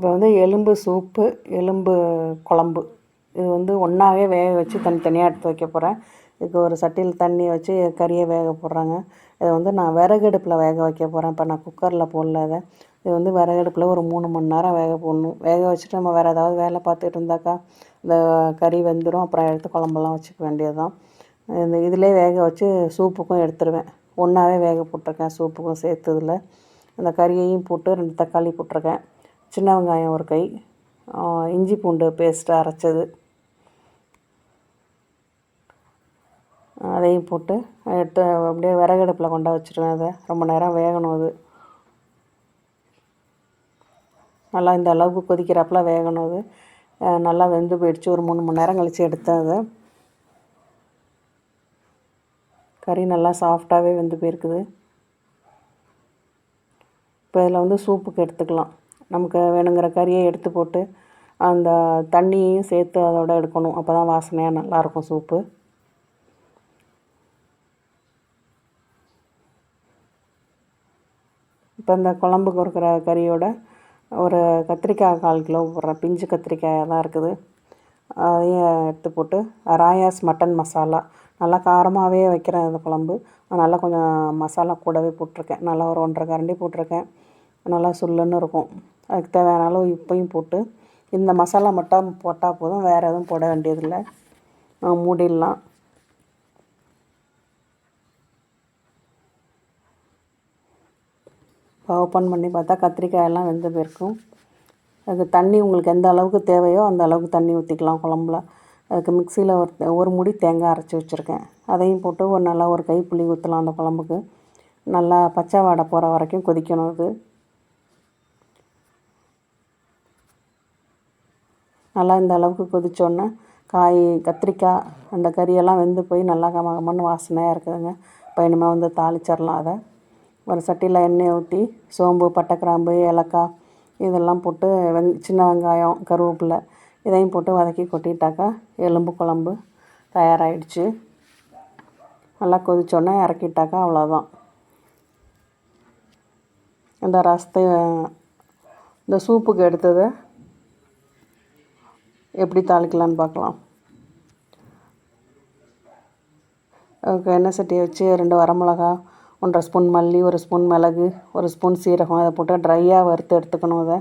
இப்போ வந்து எலும்பு சூப்பு எலும்பு குழம்பு. இது வந்து ஒன்றாவே வேக வச்சு தனித்தனியாக எடுத்து வைக்க போகிறேன் இதுக்கு ஒரு சட்டியில் தண்ணி வச்சு கறியை வேக போடுறாங்க. இதை வந்து நான் விறகடுப்பில் வேக வைக்க போகிறேன் இப்போ நான் குக்கரில் போடல அதை இது வந்து விறகடுப்பில் ஒரு மூணு மணி நேரம் வேக போடணும். வேக வச்சுட்டு நம்ம வேறு ஏதாவது வேலை பார்த்துட்டு இருந்தாக்கா இந்த கறி வெந்துடும் அப்புறம் எடுத்து குழம்பெல்லாம் வச்சுக்க வேண்டியது தான் இந்த இதிலே வேக வச்சு சூப்புக்கும் எடுத்துருவேன். ஒன்றாவே வேக போட்டிருக்கேன். சூப்புக்கும் சேர்த்ததில் அந்த கறியையும் போட்டு ரெண்டு தக்காளி போட்டிருக்கேன். சின்ன வெங்காயம் ஒரு கை இஞ்சி பூண்டு பேஸ்ட்டு அரைச்சது. அதையும் போட்டு எடுத்து அப்படியே விறகடுப்பில் கொண்டா வச்சுருவேன் அதை. ரொம்ப நேரம் வேகணும் அது. நல்லா இந்த அளவுக்கு கொதிக்கிறப்பெல்லாம் வேகணும் அது. நல்லா வெந்து போயிடுச்சு. ஒரு மூணு மணி நேரம் கழித்து எடுத்தேன் அதை. கறி நல்லா சாஃப்டாகவே வெந்து போயிருக்குது. இப்போ இதில் வந்து சூப்புக்கு எடுத்துக்கலாம். நமக்கு வேணுங்கிற கறியை எடுத்து போட்டு அந்த தண்ணியையும் சேர்த்து அதோட எடுக்கணும். அப்போ தான் வாசனையாக நல்லாயிருக்கும் சூப்பு. இப்போ இந்த குழம்புக்கு இருக்கிற கறியோட ஒரு கத்திரிக்காய் கால் கிலோ போடுற பிஞ்சு கத்திரிக்காயாக தான் இருக்குது. அதையும் எடுத்து போட்டு ராயாஸ் மட்டன் மசாலா. நல்லா காரமாகவே வைக்கிறேன் இந்த குழம்பு. நல்லா கொஞ்சம் மசாலா கூடவே போட்டிருக்கேன். நல்லா ஒரு ஒன்றரை கரண்டி போட்டிருக்கேன். நல்லா சுல்லுன்னு இருக்கும். அதுக்கு தேவையான அளவு உப்பையும் போட்டு இந்த மசாலா மட்டும் போட்டால் போதும் வேறு எதுவும் போட வேண்டியதில்லை. மூடிடலாம். ஓப்பன் பண்ணி பார்த்தா கத்திரிக்காயெல்லாம் வெந்து போயிருக்கும். அதுக்கு தண்ணி உங்களுக்கு எந்த அளவுக்கு தேவையோ அந்த அளவுக்கு தண்ணி ஊற்றிக்கலாம் குழம்புல. அதுக்கு மிக்சியில் ஒரு ஒரு முடி தேங்காய் அரைச்சி வச்சுருக்கேன். அதையும் போட்டு ஒரு நல்லா ஒரு கை புளி ஊற்றலாம் அந்த குழம்புக்கு. நல்லா பச்சை வாடை போகிற வரைக்கும் கொதிக்கணும் அது. நல்லா இந்த அளவுக்கு கொதித்தோடனே காய் கத்திரிக்காய் அந்த கறியெல்லாம் வெந்து போய் நல்லா கம கமன்னு வாசனையாக இருக்குதுங்க. இப்போ இனிமேல் வந்து தாளிச்சிடலாம் அதை. ஒரு சட்டியில் எண்ணெய் ஊற்றி சோம்பு பட்டை கிராம்பு ஏலக்காய் இதெல்லாம் போட்டு வெங் சின்ன வெங்காயம் கருவேப்பிலை இதையும் போட்டு வதக்கி கொட்டிட்டாக்கா எலும்பு குழம்பு தயாராகிடுச்சு நல்லா கொதித்தோன்னே இறக்கிட்டாக்கா அவ்வளோதான் இந்த ரசத்தை இந்த சூப்புக்கு எடுத்ததை எப்படி தாளிக்கலான்னு பார்க்கலாம். அதுக்கு எண்ணெய் சட்டியை வச்சு ரெண்டு வரமிளகா ஒன்றரை ஸ்பூன் மல்லி ஒரு ஸ்பூன் மிளகு ஒரு ஸ்பூன் சீரகம் அதை போட்டு ட்ரையாக வறுத்து எடுத்துக்கணும் அதை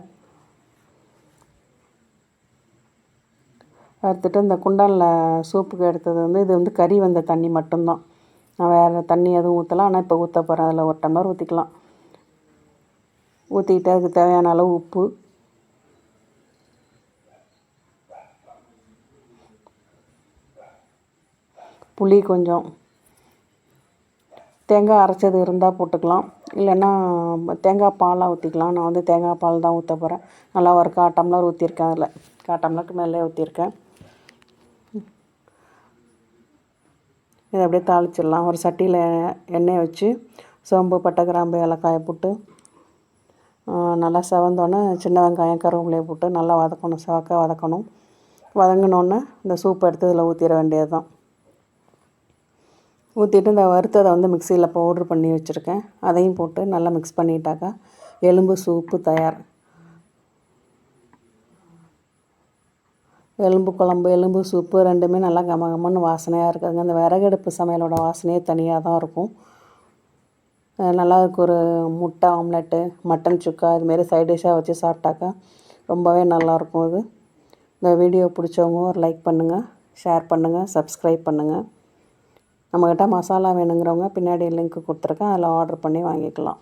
வறுத்துட்டு இந்த குண்டானில் சூப்புக்கு எடுத்தது வந்து இது வந்து கறி வந்த தண்ணி மட்டும்தான். நான் வேறு தண்ணி எதுவும் ஊற்றலாம் ஆனால் இப்போ ஊற்ற போகிறேன் அதில் ஒரு டம்ளர் ஊற்றிக்கலாம் ஊற்றிக்கிட்டு அதுக்கு தேவையான அளவு உப்பு. புளி கொஞ்சம் தேங்காய் அரைச்சது இருந்தால் போட்டுக்கலாம். இல்லைன்னா தேங்காய் பாலாக ஊற்றிக்கலாம் நான் வந்து தேங்காய் பால் தான் ஊற்ற போகிறேன் நல்லா ஒரு கால் டம்ளர் ஊற்றிருக்கேன் அதில். கால் டம்ளருக்கு மேலே ஊற்றிருக்கேன் இதை அப்படியே தாளிச்சிடலாம். ஒரு சட்டியில் எண்ணெய் வச்சு சோம்பு பட்டை கிராம்பு ஏலக்காயை போட்டு நல்லா செவந்தோடனே சின்ன வெங்காயம் கருவேப்பிலையை போட்டு நல்லா வதக்கணும். செவக்க வதக்கணும். வதங்கினோடனே இந்த சூப் எடுத்து இதில் ஊற்றிட வேண்டியது தான் ஊற்றிட்டு இந்த வறுத்ததை வந்து மிக்சியில் பவுட்ரு பண்ணி வச்சுருக்கேன். அதையும் போட்டு நல்லா மிக்ஸ் பண்ணிட்டாக்கா எலும்பு சூப்பு தயார். எலும்பு குழம்பு எலும்பு சூப்பு ரெண்டுமே நல்லா கம கமன்னு வாசனையாக இருக்குதுங்க. அந்த விறகடுப்பு சமையலோட வாசனையே தனியாக தான் இருக்கும். நல்லா இருக்கு ஒரு முட்டை ஆம்லெட்டு மட்டன் சுக்கா இதுமாரி சைட் டிஷ்ஷாக வச்சு சாப்பிட்டாக்கா ரொம்பவே நல்லாயிருக்கும் இது. இந்த வீடியோ பிடிச்சவங்க ஒரு லைக் பண்ணுங்கள் ஷேர் பண்ணுங்கள் சப்ஸ்கிரைப் பண்ணுங்கள் நம்மக்கிட்ட மசாலா வேணுங்கிறவங்க பின்னாடி லிங்க் கொடுத்துருக்கேன் அதில் ஆர்டர் பண்ணி வாங்கிக்கலாம்.